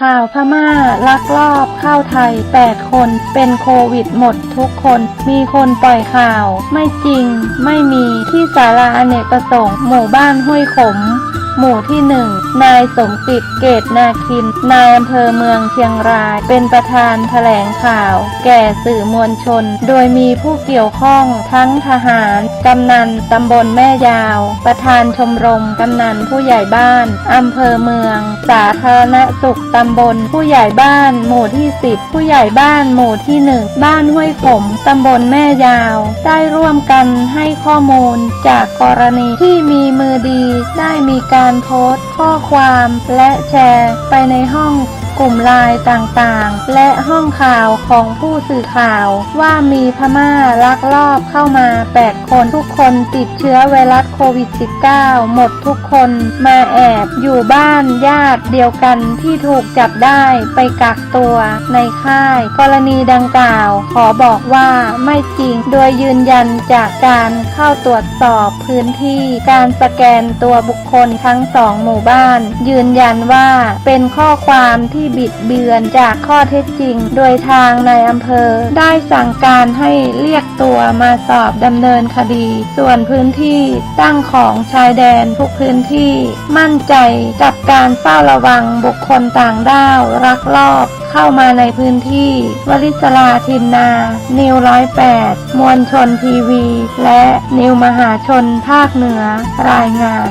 ข่าวพม่าลักลอบเข้าไทย 8 คนเป็นโควิดหมดทุกคน มีคนปล่อยข่าว ไม่จริง ไม่มีที่สาราอเนกประสงค์หมู่บ้านห้วยขม หมู่ที่หนึ่งนายสมจิตเกตนาคิน นายอำเภอเมืองเชียงราย เป็นประธานแถลงข่าว แก่สื่อมวลชน โดยมีผู้เกี่ยวข้องทั้งทหาร กำนันตำบลแม่ยาว ประธานชมรม กำนันผู้ใหญ่บ้านอำเภอเมือง สาธารณสุขตำบล ผู้ใหญ่บ้าน หมู่ที่สิบผู้ใหญ่บ้านหมู่ที่หนึ่งบ้านห้วยขมตำบลแม่ยาว ได้ร่วมกันให้ข้อมูลจากกรณีที่มีมือดีได้มีการโพสต์ข้อความและแชร์ไปในห้อง กลุ่มไลน์ต่างๆ และห้องข่าวของผู้สื่อข่าวว่ามีพม่าลักลอบเข้ามา 8 คนทุกคนติดเชื้อไวรัสโควิด -19 หมดทุกคนมาแอบอยู่บ้านญาติเดียวกันที่ถูกจับได้ไปกักตัวในค่าย กรณีดังกล่าว ขอบอกว่าไม่จริงโดยยืนยันจากการเข้าตรวจสอบพื้นที่การสแกนตัวบุคคลทั้งสองหมู่บ้าน ยืนยันว่าเป็นข้อความที่บิดเบือนจากข้อเท็จจริง โดยทางในอำเภอ ได้สั่งการให้เรียกตัวมาสอบดำเนินคดี ส่วนพื้นที่ตั้งของชายแดนทุกพื้นที่ มั่นใจกับการเฝ้าระวังบุคคลต่างด้าวรักลอบเข้ามาในพื้นที่วลิศลาทินนา นิวร้อยแปดมวลชนทีวี และนิวมหาชนภาคเหนือรายงาน